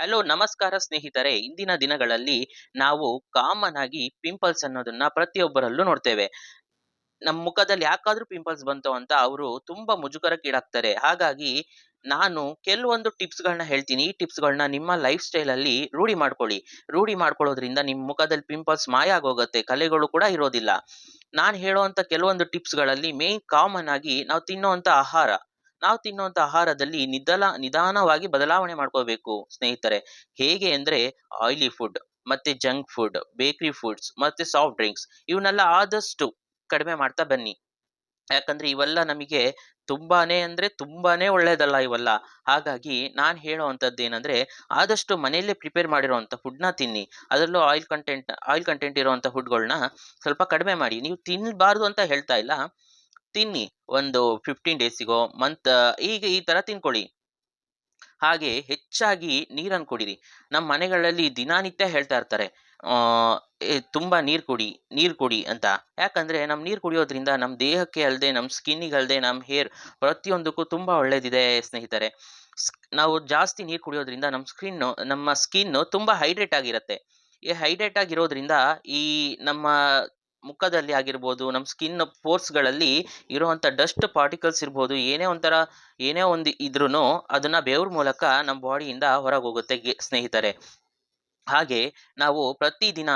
Hello, ನಮಸ್ಕಾರ ಸ್ನೇಹಿತರೆ. ಇಂದಿನ ದಿನಗಳಲ್ಲಿ ನಾವು ಕಾಮನ್ ಆಗಿ ಪಿಂಪಲ್ಸ್ ಅನ್ನೋದನ್ನ ಪ್ರತಿಯೊಬ್ಬರಲ್ಲೂ ನೋಡ್ತೇವೆ. ನಮ್ಮ ಮುಖದಲ್ಲಿ ಯಾಕಾದ್ರೂ ಪಿಂಪಲ್ಸ್ ಬಂತು ಅಂತ ಅವರು ತುಂಬಾ ಮುಜುಗರಕ್ಕೀಡಾಗ್ತಾರೆ ಹಾಗಾಗಿ ನಾನು ಕೆಲವೊಂದು ಟಿಪ್ಸ್ ಗಳನ್ನ ಹೇಳ್ತೀನಿ. ಈ ಟಿಪ್ಸ್ ಗಳನ್ನ ನಿಮ್ಮ ಲೈಫ್ ಸ್ಟೈಲ್ ಅಲ್ಲಿ ರೂಢಿ ಮಾಡ್ಕೊಳ್ಳಿ. ರೂಢಿ ಮಾಡ್ಕೊಳ್ಳೋದ್ರಿಂದ ನಿಮ್ಮ ಮುಖದಲ್ಲಿ ಪಿಂಪಲ್ಸ್ ಮಾಯ ಆಗೋಗುತ್ತೆ. ಕಲೆಗಳು ಕೂಡ ಇರೋದಿಲ್ಲ. ನಾನು ಹೇಳುವಂತ ಕೆಲವೊಂದು ಟಿಪ್ಸ್ಗಳಲ್ಲಿ ಮೇನ್ ಕಾಮನ್ ಆಗಿ ನಾವು ತಿನ್ನುವಂತ ಆಹಾರ. ನಾವು ತಿನ್ನುವಂತ ಆಹಾರದಲ್ಲಿ ನಿದಲ ನಿಧಾನವಾಗಿ ಬದಲಾವಣೆ ಮಾಡ್ಕೋಬೇಕು ಸ್ನೇಹಿತರೆ. ಹೇಗೆ ಅಂದ್ರೆ ಆಯಿಲಿ ಫುಡ್ ಮತ್ತೆ ಜಂಕ್ ಫುಡ್ ಬೇಕರಿ ಫುಡ್ಸ್ ಮತ್ತೆ ಸಾಫ್ಟ್ ಡ್ರಿಂಕ್ಸ್ ಇವನ್ನೆಲ್ಲ ಆದಷ್ಟು ಕಡಿಮೆ ಮಾಡ್ತಾ ಬನ್ನಿ. ಯಾಕಂದ್ರೆ ಇವೆಲ್ಲ ನಮಗೆ ತುಂಬಾನೇ ಅಂದ್ರೆ ತುಂಬಾನೇ ಒಳ್ಳೇದಲ್ಲ ಇವೆಲ್ಲ. ಹಾಗಾಗಿ ನಾನ್ ಹೇಳುವಂತದ್ದು ಏನಂದ್ರೆ ಆದಷ್ಟು ಮನೆಯಲ್ಲೇ ಪ್ರಿಪೇರ್ ಮಾಡಿರುವಂತ ಫುಡ್ನ ತಿನ್ನಿ. ಅದರಲ್ಲೂ ಆಯಿಲ್ ಕಂಟೆಂಟ್ ಆಯಿಲ್ ಕಂಟೆಂಟ್ ಇರುವಂತ ಫುಡ್ಗಳನ್ನ ಸ್ವಲ್ಪ ಕಡಿಮೆ ಮಾಡಿ. ನೀವು ತಿನ್ನಬಾರ್ದು ಅಂತ ಹೇಳ್ತಾ ಇಲ್ಲ. ತಿನ್ನಿ. ಒಂದು ಫಿಫ್ಟೀನ್ ಡೇಸಿಗೋ ಮಂತ್ ಈಗ ಈ ತರ ತಿನ್ಕೊಳ್ಳಿ. ಹಾಗೆ ಹೆಚ್ಚಾಗಿ ನೀರನ್ನು ಕುಡಿರಿ. ನಮ್ಮ ಮನೆಗಳಲ್ಲಿ ದಿನಾನಿತ್ಯ ಹೇಳ್ತಾ ಇರ್ತಾರೆ ತುಂಬ ನೀರು ಕುಡಿ ನೀರು ಕುಡಿ ಅಂತ. ಯಾಕಂದ್ರೆ ನಮ್ಮ ನೀರು ಕುಡಿಯೋದ್ರಿಂದ ನಮ್ಮ ದೇಹಕ್ಕೆ ಅಲ್ಲದೆ ನಮ್ಮ ಸ್ಕಿನ್ನಿಗೆ ಅಲ್ಲದೆ ನಮ್ಮ ಹೇರ್ ಪ್ರತಿಯೊಂದಕ್ಕೂ ತುಂಬಾ ಒಳ್ಳೇದಿದೆ ಸ್ನೇಹಿತರೆ. ನಾವು ಜಾಸ್ತಿ ನೀರು ಕುಡಿಯೋದ್ರಿಂದ ನಮ್ಮ ಸ್ಕಿನ್ ನಮ್ಮ ಸ್ಕಿನ್ ತುಂಬಾ ಹೈಡ್ರೇಟ್ ಆಗಿರುತ್ತೆ. ಈ ಹೈಡ್ರೇಟ್ ಆಗಿರೋದ್ರಿಂದ ಈ ನಮ್ಮ ಮುಖದಲ್ಲಿ ಆಗಿರ್ಬೋದು ನಮ್ಮ ಸ್ಕಿನ್ ಪೋರ್ಸ್ಗಳಲ್ಲಿ ಇರುವಂತ ಡಸ್ಟ್ ಪಾರ್ಟಿಕಲ್ಸ್ ಇರ್ಬೋದು, ಏನೇ ಒಂಥರ, ಏನೇ ಒಂದು ಇದ್ರೂ ಅದನ್ನ ಬೆವ್ರ ಮೂಲಕ ನಮ್ಮ ಬಾಡಿಯಿಂದ ಹೊರಗೆ ಹೋಗುತ್ತೆ ಸ್ನೇಹಿತರೆ. ಹಾಗೆ ನಾವು ಪ್ರತಿದಿನ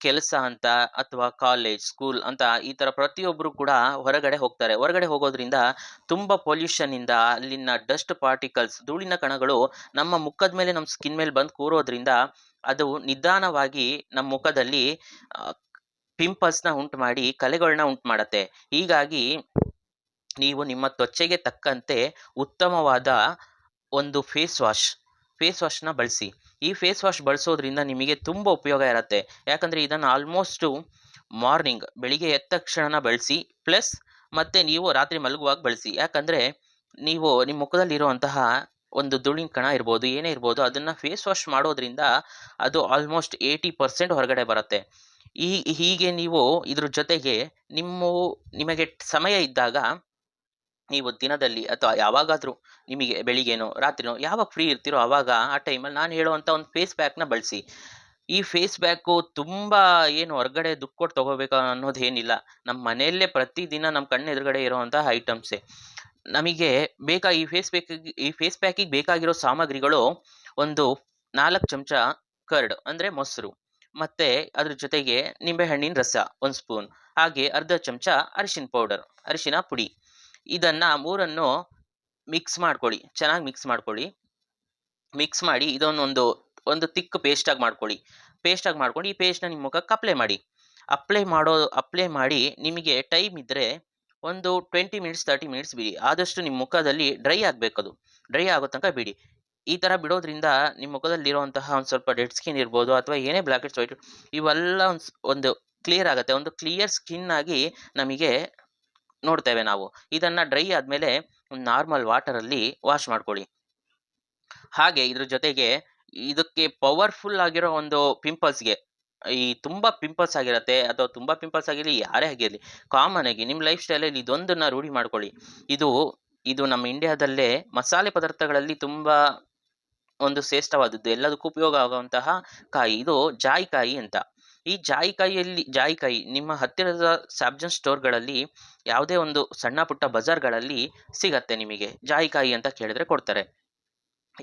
ಕೆಲಸ ಅಂತ ಅಥವಾ ಕಾಲೇಜ್ ಸ್ಕೂಲ್ ಅಂತ ಈ ಥರ ಪ್ರತಿಯೊಬ್ಬರು ಕೂಡ ಹೊರಗಡೆ ಹೋಗ್ತಾರೆ. ಹೊರಗಡೆ ಹೋಗೋದ್ರಿಂದ ತುಂಬಾ ಪೊಲ್ಯೂಷನ್ ಇಂದ, ಅಲ್ಲಿನ ಡಸ್ಟ್ ಪಾರ್ಟಿಕಲ್ಸ್ ಧೂಳಿನ ಕಣಗಳು ನಮ್ಮ ಮುಖದ ಮೇಲೆ ನಮ್ಮ ಸ್ಕಿನ್ ಮೇಲೆ ಬಂದು ಕೂರೋದ್ರಿಂದ ಅದು ನಿಧಾನವಾಗಿ ನಮ್ಮ ಮುಖದಲ್ಲಿ ಪಿಂಪಲ್ಸ್ ಉಂಟು ಮಾಡಿ ಕಲೆಗಳನ್ನ ಉಂಟು ಮಾಡತ್ತೆ. ಹೀಗಾಗಿ ನೀವು ನಿಮ್ಮ ತ್ವಚೆಗೆ ತಕ್ಕಂತೆ ಉತ್ತಮವಾದ ಒಂದು ಫೇಸ್ ವಾಶ್ ಫೇಸ್ ವಾಶ್ನ ಬಳಸಿ. ಈ ಫೇಸ್ ವಾಶ್ ಬಳಸೋದ್ರಿಂದ ನಿಮಗೆ ತುಂಬ ಉಪಯೋಗ ಇರುತ್ತೆ. ಯಾಕಂದರೆ ಇದನ್ನು ಆಲ್ಮೋಸ್ಟು ಮಾರ್ನಿಂಗ್ ಬೆಳಿಗ್ಗೆ ಎದ್ದ ತಕ್ಷಣ ಬಳಸಿ ಪ್ಲಸ್ ಮತ್ತೆ ನೀವು ರಾತ್ರಿ ಮಲಗುವಾಗ ಬಳಸಿ. ಯಾಕಂದರೆ ನೀವು ನಿಮ್ಮ ಮುಖದಲ್ಲಿರುವಂತಹ ಒಂದು ಧೂಳಿನ ಕಣ ಇರ್ಬೋದು, ಏನೇ ಇರ್ಬೋದು, ಅದನ್ನು ಫೇಸ್ ವಾಶ್ ಮಾಡೋದ್ರಿಂದ ಅದು ಆಲ್ಮೋಸ್ಟ್ ಏಯ್ಟಿ ಪರ್ಸೆಂಟ್ ಹೊರಗಡೆ ಬರುತ್ತೆ. ಈ ಹೀಗೆ ನೀವು ಇದ್ರ ಜೊತೆಗೆ ನಿಮ್ಮ ನಿಮಗೆ ಸಮಯ ಇದ್ದಾಗ ನೀವು ದಿನದಲ್ಲಿ ಅಥವಾ ಯಾವಾಗಾದ್ರೂ ನಿಮಗೆ ಬೆಳಿಗ್ಗೆನೋ, ರಾತ್ರಿನೋ ಯಾವಾಗ ಫ್ರೀ ಇರ್ತೀರೋ ಆವಾಗ ಆ ಟೈಮಲ್ಲಿ ನಾನು ಹೇಳುವಂಥ ಒಂದು ಫೇಸ್ ಪ್ಯಾಕ್ನ ಬಳಸಿ. ಈ ಫೇಸ್ ಬ್ಯಾಕು ತುಂಬ ಏನು ಹೊರಗಡೆ ದುಡ್ಡು ಕೊಟ್ಟು ತೊಗೋಬೇಕು ಅನ್ನೋದೇನಿಲ್ಲ ನಮ್ಮ ಮನೆಯಲ್ಲೇ ಪ್ರತಿದಿನ ನಮ್ಮ ಕಣ್ಣು ಎದುರುಗಡೆ ಇರುವಂತಹ ಐಟಮ್ಸೇ ನಮಗೆ ಬೇಕಾ ಈ ಫೇಸ್ ಪ್ಯಾಕ್ ಈ ಫೇಸ್ ಪ್ಯಾಕಿಗೆ ಬೇಕಾಗಿರೋ ಸಾಮಗ್ರಿಗಳು ಒಂದು ನಾಲ್ಕು ಚಮಚ ಕರ್ಡ್ ಅಂದರೆ ಮೊಸರು. ಮತ್ತೆ ಅದ್ರ ಜೊತೆಗೆ ನಿಂಬೆಹಣ್ಣಿನ ರಸ ಒಂದು ಸ್ಪೂನ್ ಹಾಗೆ ಅರ್ಧ ಚಮಚ ಅರಿಶಿನ ಪೌಡರ್ ಅರಿಶಿನ ಪುಡಿ. ಇದನ್ನ ಮೂರನ್ನು ಮಿಕ್ಸ್ ಮಾಡ್ಕೊಳ್ಳಿ, ಚೆನ್ನಾಗಿ ಮಿಕ್ಸ್ ಮಾಡ್ಕೊಳ್ಳಿ. ಮಿಕ್ಸ್ ಮಾಡಿ ಇದನ್ನೊಂದು, ಒಂದು ತಿಕ್ ಪೇಸ್ಟಾಗಿ ಮಾಡ್ಕೊಳ್ಳಿ. ಪೇಸ್ಟಾಗಿ ಮಾಡ್ಕೊಂಡು ಈ ಪೇಸ್ಟ್ನ ನಿಮ್ಮ ಮುಖಕ್ಕೆ ಅಪ್ಲೈ ಮಾಡಿ. ಅಪ್ಲೈ ಮಾಡೋ ಅಪ್ಲೈ ಮಾಡಿ ನಿಮಗೆ ಟೈಮ್ ಇದ್ದರೆ ಒಂದು ಟ್ವೆಂಟಿ ಮಿನಿಟ್ಸ್ ತರ್ಟಿ ಮಿನಿಟ್ಸ್ ಬಿಡಿ. ಆದಷ್ಟು ನಿಮ್ಮ ಮುಖದಲ್ಲಿ ಡ್ರೈ ಆಗಬೇಕು ಅದು. ಡ್ರೈ ಆಗೋ ತನಕ ಬಿಡಿ. ಈ ಥರ ಬಿಡೋದ್ರಿಂದ ನಿಮ್ಮ ಮುಖದಲ್ಲಿರುವಂತಹ ಒಂದು ಸ್ವಲ್ಪ ಡೆಡ್ ಸ್ಕಿನ್ ಇರ್ಬೋದು ಅಥವಾ ಏನೇ ಬ್ಲ್ಯಾಕ್ ಹೆಡ್ಸ್ ವೈಟ್ ಇವೆಲ್ಲ ಒಂದು ಕ್ಲಿಯರ್ ಆಗುತ್ತೆ. ಒಂದು ಕ್ಲಿಯರ್ ಸ್ಕಿನ್ ಆಗಿ ನಮಗೆ ನೋಡ್ತೇವೆ ನಾವು. ಇದನ್ನ ಡ್ರೈ ಆದಮೇಲೆ ನಾರ್ಮಲ್ ವಾಟರಲ್ಲಿ ವಾಶ್ ಮಾಡ್ಕೊಳ್ಳಿ. ಹಾಗೆ ಇದ್ರ ಜೊತೆಗೆ ಇದಕ್ಕೆ ಪವರ್ಫುಲ್ ಆಗಿರೋ ಒಂದು ಪಿಂಪಲ್ಸ್ಗೆ ಈ ತುಂಬಾ ಪಿಂಪಲ್ಸ್ ಆಗಿರತ್ತೆ ಅಥವಾ ತುಂಬಾ ಪಿಂಪಲ್ಸ್ ಆಗಿರಲಿ, ಯಾರೇ ಆಗಿರಲಿ ಕಾಮನ್ ಆಗಿ ನಿಮ್ಮ ಲೈಫ್ ಸ್ಟೈಲಲ್ಲಿ ಇದೊಂದನ್ನ ರೂಢಿ ಮಾಡ್ಕೊಳ್ಳಿ. ಇದು ಇದು ನಮ್ಮ ಇಂಡಿಯಾದಲ್ಲೇ ಮಸಾಲೆ ಪದಾರ್ಥಗಳಲ್ಲಿ ತುಂಬಾ ಒಂದು ಶ್ರೇಷ್ಠವಾದದ್ದು, ಎಲ್ಲದಕ್ಕೂ ಉಪಯೋಗ ಆಗುವಂತಹ ಕಾಯಿ. ಇದು ಜಾಯಿಕಾಯಿ ಅಂತ. ಈ ಜಾಯಿಕಾಯಿಯಲ್ಲಿ, ಜಾಯಿಕಾಯಿ ನಿಮ್ಮ ಹತ್ತಿರದ ಸ್ಯಾಬ್ಜನ್ ಸ್ಟೋರ್ಗಳಲ್ಲಿ ಯಾವುದೇ ಒಂದು ಸಣ್ಣ ಪುಟ್ಟ ಬಜಾರ್ಗಳಲ್ಲಿ ಸಿಗತ್ತೆ ನಿಮಗೆ. ಜಾಯಿಕಾಯಿ ಅಂತ ಕೇಳಿದ್ರೆ ಕೊಡ್ತಾರೆ.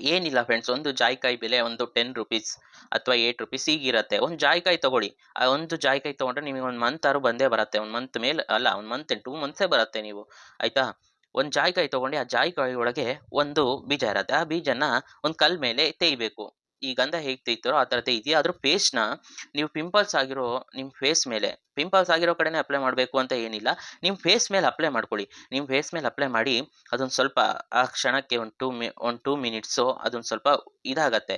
ಏನಿಲ್ಲ ಫ್ರೆಂಡ್ಸ್ ಒಂದು ಜಾಯಿಕಾಯಿ ಬೆಲೆ ಒಂದು ಟೆನ್ ರುಪೀಸ್ ಅಥವಾ ಏಟ್ ರುಪೀಸ್ ಈಗಿರತ್ತೆ ಒಂದು ಜಾಯಿಕಾಯಿ ತಗೊಳ್ಳಿ. ಆ ಒಂದು ಜಾಯಿಕಾಯಿ ತಗೊಂಡ್ರೆ ನಿಮಗೆ ಒಂದು ಮಂತ್ ಆರು ಬಂದೇ ಬರುತ್ತೆ. ಒಂದು ಮಂತ್ ಮೇಲೆ, ಅಲ್ಲ, ಒಂದು ಮಂತ್ ಟೂ ಮಂತ್ಸೇ ಬರುತ್ತೆ ನೀವು. ಆಯ್ತಾ? ಒಂದು ಜಾಯಿಕಾಯಿ ತಗೊಂಡು ಆ ಜಾಯಿಕಾಯಿ ಒಳಗೆ ಒಂದು ಬೀಜ ಇರತ್ತೆ. ಆ ಬೀಜನ ಒಂದು ಕಲ್ ಮೇಲೆ ತೇಯ್ಬೇಕು. ಈ ಗಂಧ ಹೇಗೆ ತೆಗಿತಾರೋ ಆ ಥರ ತೆಗಿತೀವಿ ಅದ್ರ ಪೇಸ್ಟ್ನ ನೀವು ಪಿಂಪಲ್ಸ್ ಆಗಿರೋ ನಿಮ್ಮ ಫೇಸ್ ಮೇಲೆ ಪಿಂಪಲ್ಸ್ ಆಗಿರೋ ಕಡೆನೇ ಅಪ್ಲೈ ಮಾಡಬೇಕು ಅಂತ ಏನಿಲ್ಲ. ನಿಮ್ಮ ಫೇಸ್ ಮೇಲೆ ಅಪ್ಲೈ ಮಾಡ್ಕೊಳ್ಳಿ. ನಿಮ್ಮ ಫೇಸ್ ಮೇಲೆ ಅಪ್ಲೈ ಮಾಡಿ ಅದೊಂದು ಸ್ವಲ್ಪ ಆ ಕ್ಷಣಕ್ಕೆ ಒಂದು ಟೂ ಮಿ ಒಂದು ಟೂ ಮಿನಿಟ್ಸು ಅದೊಂದು ಸ್ವಲ್ಪ ಇದಾಗತ್ತೆ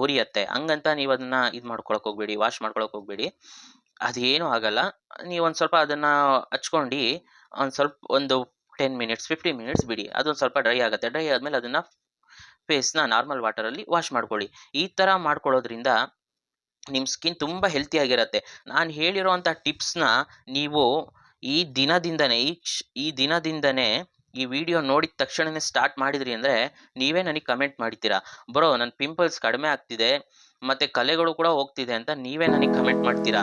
ಹುರಿಯತ್ತೆ. ಹಂಗಂತ ನೀವು ಅದನ್ನ ಇದು ಮಾಡ್ಕೊಳಕ್ ಹೋಗ್ಬೇಡಿ ವಾಶ್ ಮಾಡ್ಕೊಳಕ್ ಹೋಗ್ಬೇಡಿ. ಅದೇನು ಆಗಲ್ಲ. ನೀವು ಒಂದು ಸ್ವಲ್ಪ ಅದನ್ನ ಹಚ್ಕೊಂಡು ಒಂದು ಸ್ವಲ್ಪ ಒಂದು ಟೆನ್ ಮಿನಿಟ್ಸ್ ಫಿಫ್ಟೀನ್ ಮಿನಿಟ್ಸ್ ಬಿಡಿ. ಅದೊಂದು ಸ್ವಲ್ಪ ಡ್ರೈ ಆಗುತ್ತೆ. ಡ್ರೈ ಆದಮೇಲೆ ಅದನ್ನು ಫೇಸ್ನ ನಾರ್ಮಲ್ ವಾಟರಲ್ಲಿ ವಾಶ್ ಮಾಡ್ಕೊಳ್ಳಿ. ಈ ಥರ ಮಾಡ್ಕೊಳ್ಳೋದ್ರಿಂದ ನಿಮ್ಮ ಸ್ಕಿನ್ ತುಂಬ ಹೆಲ್ತಿಯಾಗಿರುತ್ತೆ ನಾನು ಹೇಳಿರೋವಂಥ ಟಿಪ್ಸ್ನ ನೀವು ಈ ದಿನದಿಂದನೇ, ಈ ಈ ದಿನದಿಂದನೇ ಈ ವಿಡಿಯೋ ನೋಡಿದ ತಕ್ಷಣವೇ ಸ್ಟಾರ್ಟ್ ಮಾಡಿದ್ರಿ ಅಂದರೆ ನೀವೇ ನನಗೆ ಕಮೆಂಟ್ ಮಾಡ್ತೀರಾ. ಬರೋ ನನ್ನ ಪಿಂಪಲ್ಸ್ ಕಡಿಮೆ ಆಗ್ತಿದೆ, ಮತ್ತು ಕಲೆಗಳು ಕೂಡ ಹೋಗ್ತಿದೆ ಅಂತ ನೀವೇ ನನಗೆ ಕಮೆಂಟ್ ಮಾಡ್ತೀರಾ.